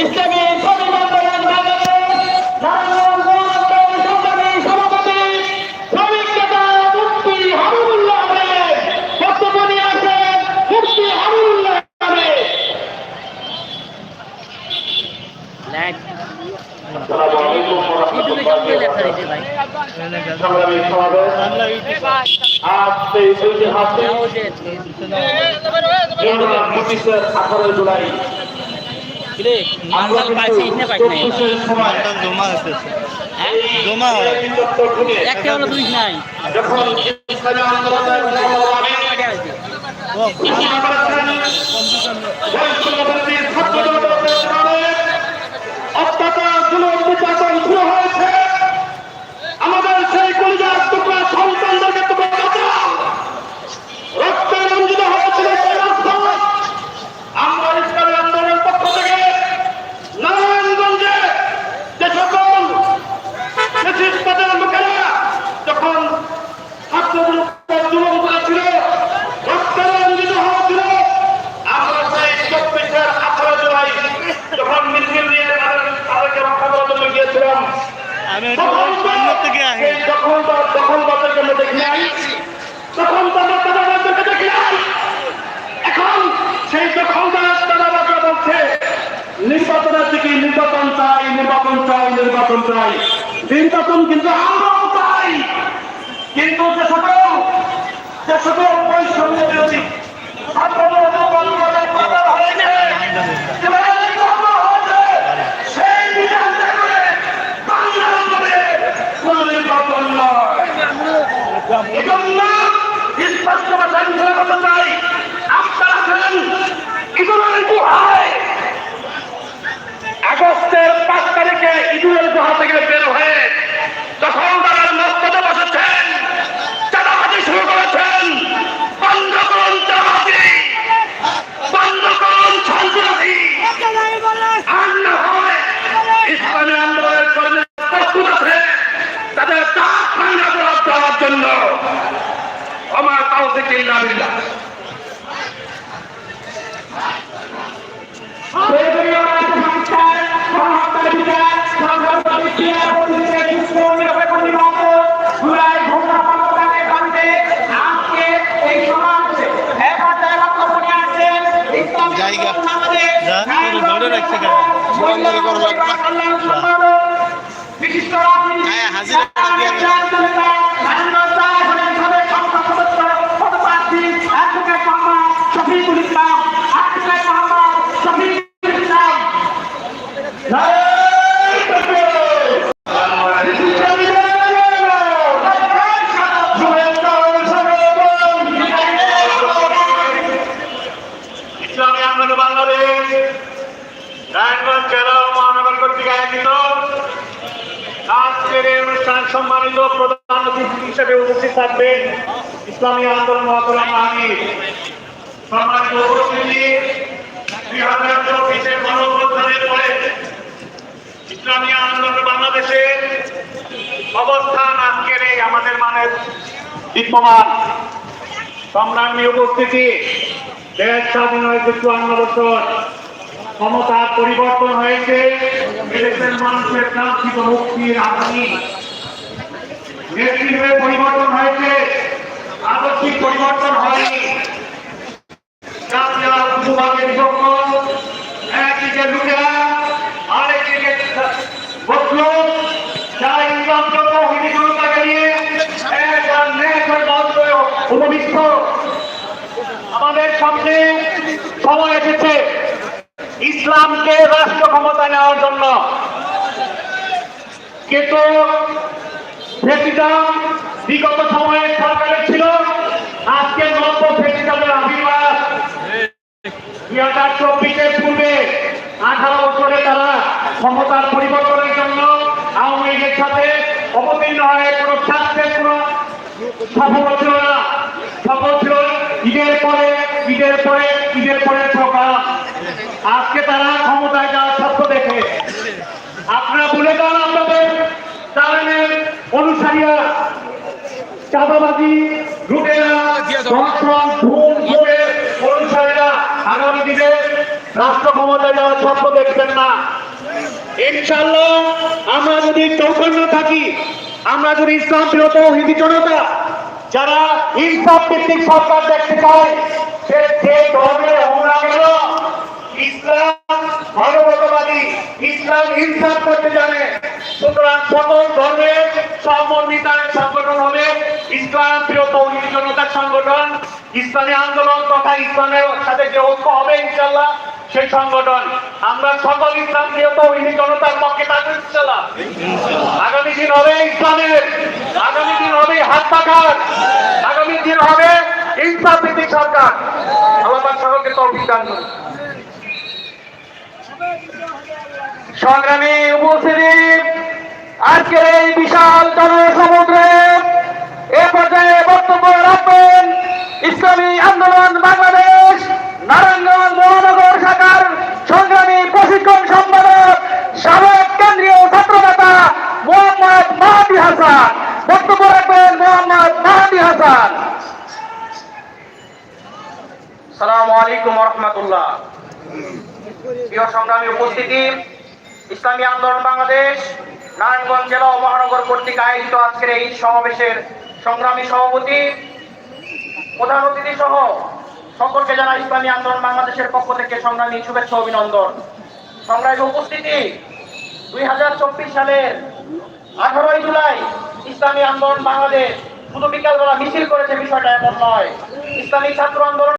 ইসলামী শ্রমিক আন্দোলন আজ সেই ঐতিহাসিক ইউনিয়ন জুলাই একটা হলো দুই নাই। যখন ইসলামী আন্দোলনের সংগ্রামে ঘোষণা করেছেন বৈষম্যবিরোধী ছাত্র জনতার সংগ্রামে অত্যাচার জুলুম নির্যাতন শুরু হয়েছে আমাদের সেই কলিজার টুকরা সন্তানদেরকে তোমরা বাঁচাও রক্তে রঞ্জিত হয়েছিল সেই রক্ত আমরা ইসলামী আন্দোলনের পক্ষ থেকে নারায়ণগঞ্জে যে সকল নেতৃত্বের লোকেরা যখন ছাত্রদের জুলুম করেছিল রক্তে রঞ্জিত হয়েছিল আমরা সেই চব্বিশের আঠারো জুলাই যখন মিছিল নিয়ে তাদের- তাদেরকে রক্ষা করার জন্য গিয়েছিলাম আমি সামনে দখলদার দখলদারদেরকে আমরা তখন দাদাবাজদেরকে দেখি নাই এখন সেই দখলদার দাদাবাজরা বলছে নির্বাচনের দিকে নির্বাচন চাই নির্বাচন চাই নির্বাচন চাই। নির্বাচন কিন্তু আমরাও চাই। কিন্তু যে সকল যে সকল বৈষম্য বিরোধী ছাত্রদের আন্দোলনের কথা হয়েছে যেভাবে নির্বাচন হয়েছে, সেই বিধান করে বাংলার মধ্যে কোনো নির্বাচন নয় এজন্য স্পষ্ট ভাষায় ঘোষণা করতে চাই, আপনারা আছেন ইঁদুরের গুহায়। আগস্টের পাঁচ তারিখে ইঁদুরের গুহা থেকে বের হয়ে যখন তারা জায়গা। ধরে রাখছে কেন? বিশিষ্ট হ্যাঁ, হাজিরা দিয়ে দেন। শফিকুল ইসলাম আকিবাই মোহাম্মদ শফিকুল ইসলাম সম্মানিত প্রধান অতিথি হিসেবে উপস্থিত থাকবেন ইসলামী আন্দোলন মহাতলাম আমির। আন্দোলন বাংলাদেশে অবস্থান আজকের আমাদের মানে ক্ষমতার পরিবর্তন হয়েছে মানুষের কাঙ্ক্ষিত মুক্তির আগামী নেতৃত্বের পরিবর্তন হয়েছে, আদর্শিক পরিবর্তন হয়নি। আমাদের সামনে সময় এসেছে ইসলামকে রাষ্ট্র ক্ষমতা নেওয়ার জন্য। কিন্তু বিগত সময়ে সরকারের ছিল আজকে নব্য প্রেসিডেন্টের আবির্ভাব দুই হাজার চব্বিশের পূর্বে আঠারো বছরে তারা ক্ষমতার পরিবর্তনের জন্য আওয়ামী লীগের সাথে অবতীর্ণ হয়ে। কোনো ছাত্রের কোনো সফল ছিল না সফল ছিল ঈদের পরে ঈদের পরে ঈদের পরে প্রোগ্রাম আজকে তারা ক্ষমতায় যাওয়ার স্বপ্ন দেখে। আপনারা ভুলে যান আপনাদের তালেনের অনুসারীরা চাঁদাবাজি লুটেরা ধর্ষণ খুন ভোগের অনুসারীরা আগামী দিনে রাষ্ট্র ক্ষমতায় যাওয়ার স্বপ্ন দেখবেন না। ইনশাল্লাহ আমরা যদি চৌখণ্য থাকি, আমরা যদি ইসলাম বিরত হিন্দি জনতা, যারা ইনসাফ ভিত্তিক সরকার দেখতে চায়, সে যে ধর্মের হোমরা গেল ইসলাম মানবতাবাদী, ইসলাম ইনসাফ করতে জানে। সুতরাং সকল ধর্মের সংগঠন হবে ইসলাম প্রিয় তৌহিদি সংগঠন, ইসলামী আন্দোলন তথা ইসলামের সাথে যে ঐক্য হবে ইনশাল্লাহ সেই সংগঠন। আমরা সকল ইসলাম প্রিয় তৌহিদি জনতার পক্ষে ইনশাল্লাহ আগামী দিন হবে ইসলামের, আগামী দিন হবে হাত পাখার আগামী দিন হবে ইনসাফ সরকার। আল্লাহ সকলকে তৌফিক দান করুন। সংগ্রামী উপস্থিতি আজকের এই বিশাল জনসমুদ্রে এ পর্যায়ে বক্তব্য রাখবেন ইসলামী আন্দোলন বাংলাদেশ, নারায়ণগঞ্জ মহানগর শাখার সংগ্রামী প্রশিক্ষণ সম্পাদক, সাবেক কেন্দ্রীয় ছাত্র নেতা মোহাম্মদ মাহাদি হাসান। বক্তব্য রাখবেন মোহাম্মদ মাহাদি হাসান। সালাম আলাইকুম রহমতুল্লাহ। প্রিয় সংগ্রামী উপস্থিতি, ইসলামী আন্দোলন বাংলাদেশ নারায়ণগঞ্জ জেলা মহানগর কর্তৃক আয়োজিত আজকের এই সমাবেশের সংগ্রামী সভাপতি, প্রধান অতিথি সহ সকলকে জানা ইসলামী আন্দোলন বাংলাদেশের পক্ষ থেকে সংগ্রামী শুভেচ্ছা, অভিনন্দন। সংগ্রামী উপস্থিতি, দুই হাজার চব্বিশ সালের আঠারোই জুলাই ইসলামী আন্দোলন বাংলাদেশ শুধু বিকালবেলা মিছিল করেছে, বিষয়টা এমন নয়। ইসলামী ছাত্র আন্দোলন